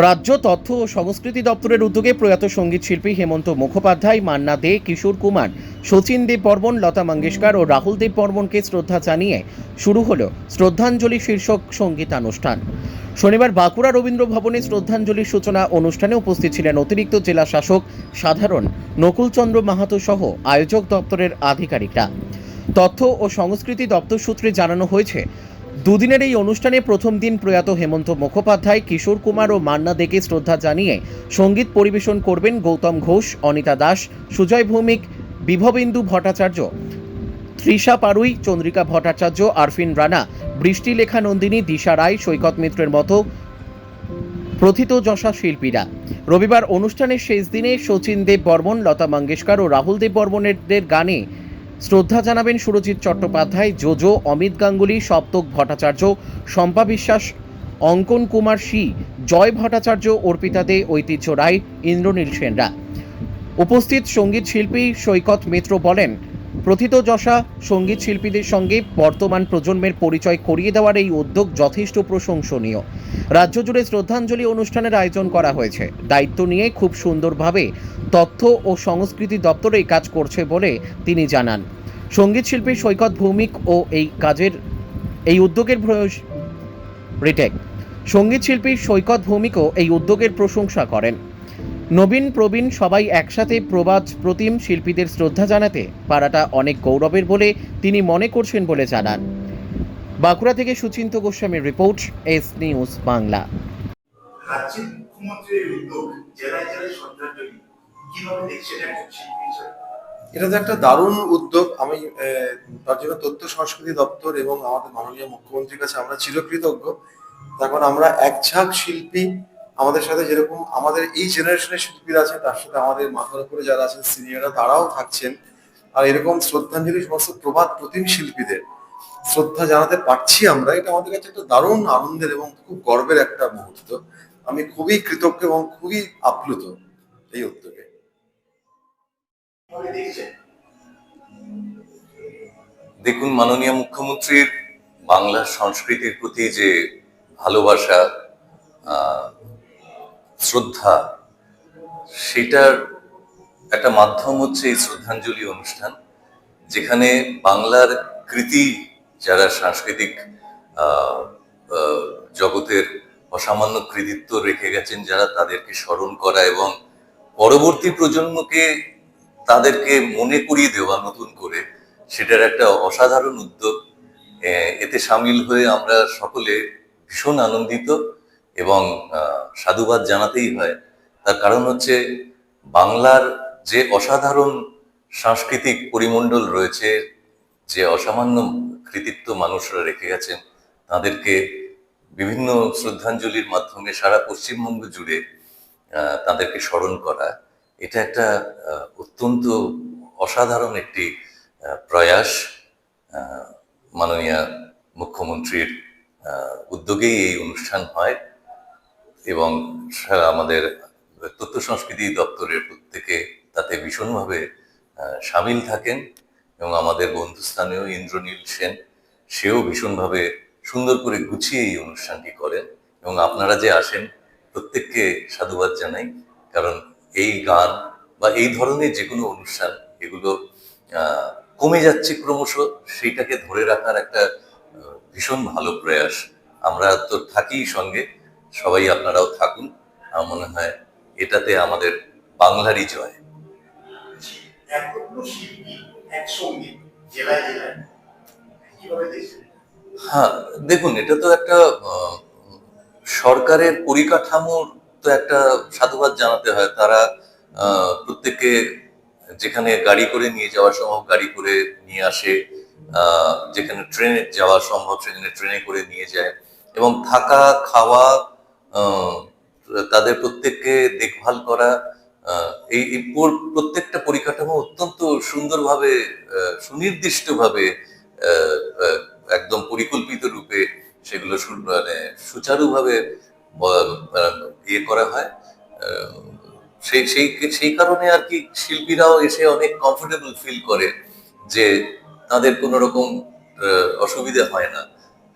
রাজ্য তথ্য ও সংস্কৃতি দপ্তরের উদ্যোগে প্রয়াত সংগীত শিল্পী হেমন্ত মুখোপাধ্যায়, মান্না দে, কিশোর কুমার শচীন দেব বর্মন, লতা মঙ্গেশকর ও রাহুল দেব বর্মনকে শ্রদ্ধা জানিয়ে শুরু হলো শ্রদ্ধাঞ্জলি শীর্ষক সঙ্গীতানুষ্ঠান। শনিবার বাঁকুড়া রবীন্দ্র ভবনে শ্রদ্ধাঞ্জলির সূচনা অনুষ্ঠানে উপস্থিত ছিলেন অতিরিক্ত জেলা শাসক, সাধারণ নকুলচন্দ্র মাহাতো সহ আয়োজক দপ্তরের আধিকারিকরা। তথ্য ও সংস্কৃতি দপ্তর সূত্রে জানানো হয়েছে দুদিনের এই অনুষ্ঠানে প্রথম দিন প্রয়াত হেমন্ত মুখোপাধ্যায়, কিশোর কুমার ও মান্না দেকে শ্রদ্ধা জানিয়ে সংগীত পরিবেশন করবেন গৌতম ঘোষ, অনিতা দাস, সুজয় ভৌমিক, বিভবেন্দু ভট্টাচার্য, তৃষা পারুই, চন্দ্রিকা ভট্টাচার্য, আরফিন রানা বৃষ্টি লেখা নন্দিনী, দিশা রায়, সৈকত মিত্রের মতো প্রথিতযশা শিল্পীরা। রবিবার অনুষ্ঠানের শেষ দিনে শচীন দেব বর্মন, লতা মঙ্গেশকর ও রাহুল দেব বর্মনের গানে শ্রদ্ধা জানাবেন সুরজিৎ চট্টোপাধ্যায়, জোজো, অমিত গাঙ্গুলি, সপ্তক ভট্টাচার্য, শম্পা বিশ্বাস, অঙ্কন কুমার সি জয় ভট্টাচার্য, অর্পিতা দে, ঐতিহ্য রায়, ইন্দ্রনীল সেনরা। উপস্থিত সংগীত শিল্পী সৈকত মিত্র বলেন প্রথিতযশা সংগীত শিল্পীদের সঙ্গে বর্তমান প্রজন্মের পরিচয় করিয়ে দেওয়ার এই উদ্যোগ যথেষ্ট প্রশংসনীয়। রাজ্য জুড়ে শ্রদ্ধাঞ্জলি অনুষ্ঠানের আয়োজন করা হয়েছে। দায়িত্ব নিয়ে খুব সুন্দরভাবে তথ্য ও সংস্কৃতি দপ্তর এই কাজ করছে বলে তিনি জানান। সংগীত শিল্পী সৈকত ভৌমিক ও এই কাজের, এই উদ্যোগের রিটেক। সংগীত শিল্পী সৈকত ভৌমিকও এই উদ্যোগের প্রশংসা করেন। নবীন, প্রবীণ সবাই একসাথে প্রবাদ, প্রতিম শিল্পীদের শ্রদ্ধা জানাতে পারাটা অনেক গৌরবের বলে তিনি মনে করছেন বলে জানান। বাঁকুড়া থেকে সুচিন্ত গোস্বামীর রিপোর্ট, এস নিউজ বাংলা। রাজ্যের মুখ্যমন্ত্রীর উদ্যোগ, জেলায় জেলায় শ্রদ্ধাঞ্জলি কীভাবে দেখছেন এটা তো একটা দারুণ উদ্যোগ। আমি তার জন্য তথ্য সংস্কৃতি দপ্তর এবং আমাদের মাননীয় মুখ্যমন্ত্রীর কাছে আমরা চিরকৃতজ্ঞ। তারপর আমরা এক ঝাঁক শিল্পী, আমাদের সাথে যেরকম আমাদের এই জেনারেশনের শিল্পীরা আছে, তার সাথে আমাদের মাথার উপরে যারা আছেন সিনিয়ররা তারাও থাকছেন। আর এরকম শ্রদ্ধাঞ্জলি, সমস্ত প্রবাদ প্রতিম শিল্পীদের শ্রদ্ধা জানাতে পারছি আমরা। এটা আমাদের কাছে একটা দারুণ আনন্দের এবং খুব গর্বের একটা মুহূর্ত। আমি খুবই কৃতজ্ঞ এবং খুবই আপ্লুত এই উদ্যোগে। দেখুন, মাননীয় মুখ্যমন্ত্রীর বাংলা সংস্কৃতির প্রতি যে ভালোবাসা শ্রদ্ধা, সেটার একটা মাধ্যম হচ্ছে এই শ্রদ্ধাঞ্জলি অনুষ্ঠান, যেখানে বাংলার কৃতি যারা সাংস্কৃতিক জগতের অসামান্য কৃতিত্ব রেখে গেছেন, যারা তাদেরকে স্মরণ করা এবং পরবর্তী প্রজন্মকে তাদেরকে মনে করিয়ে দেওয়া নতুন করে, সেটার একটা অসাধারণ উদ্যোগ। এতে সামিল হয়ে আমরা সকলে ভীষণ আনন্দিত এবং সাধুবাদ জানাতেই হয়। তার কারণ হচ্ছে, বাংলার যে অসাধারণ সাংস্কৃতিক পরিমণ্ডল রয়েছে, যে অসামান্য কৃতিত্ব মানুষরা রেখে গেছেন, তাদেরকে বিভিন্ন শ্রদ্ধাঞ্জলির মাধ্যমে সারা পশ্চিমবঙ্গ জুড়ে তাদেরকে স্মরণ করা। এটা একটা অত্যন্ত অসাধারণ একটি প্রয়াস মাননীয় মুখ্যমন্ত্রীর উদ্যোগেই এই অনুষ্ঠান হয় এবং আমাদের তথ্য সংস্কৃতি দপ্তরের প্রত্যেকে তাতে ভীষণভাবে সামিল থাকেন এবং আমাদের বন্ধুস্থানীয় ইন্দ্রনীল সেন, সেও ভীষণভাবে সুন্দর করে গুছিয়ে এই অনুষ্ঠানটি করেন এবং আপনারা যে আসেন, প্রত্যেককে সাধুবাদ জানাই। কারণ এই গান বা এই ধরনের যে কোনো অনুষ্ঠান, এগুলো কমে যাচ্ছে ক্রমশ, সেইটাকে ধরে রাখার একটা ভীষণ ভালো প্রয়াস। আমরা তো থাকি সঙ্গে, সবাই আপনারাও থাকুন। আমার মনে হয় এটাতে আমাদের বাংলারই জয়। হ্যাঁ দেখুন, এটা তো একটা সরকারের পরিকাঠামোর তো একটা সাধুবাদ জানাতে হয়। তারা আহ, প্রত্যেককে যেখানে গাড়ি করে নিয়ে যাওয়া সম্ভব গাড়ি করে নিয়ে আসে যেখানে ট্রেনে যাওয়া সম্ভব সেখানে ট্রেনে করে নিয়ে যায়। এবং থাকা খাওয়া তাদের প্রত্যেককে দেখভাল করা এই প্রত্যেকটা পরিকাঠামো অত্যন্ত সুন্দরভাবে সুনির্দিষ্টভাবে একদম পরিকল্পিত রূপে সেগুলো মানে সুচারুভাবে ইয়ে করা হয়। সেই সেই সেই কারণে আর কি শিল্পীরাও এসে অনেক কমফোর্টেবল ফিল করে যে তাদের কোনো রকম অসুবিধা হয় না।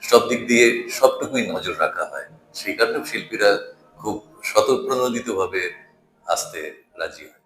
সব দিক দিয়ে সবটুকুই নজর রাখা হয়। সেই কারণে শিল্পীরা খুব স্বতঃপ্রণোদিতভাবে আসতে রাজি হয়।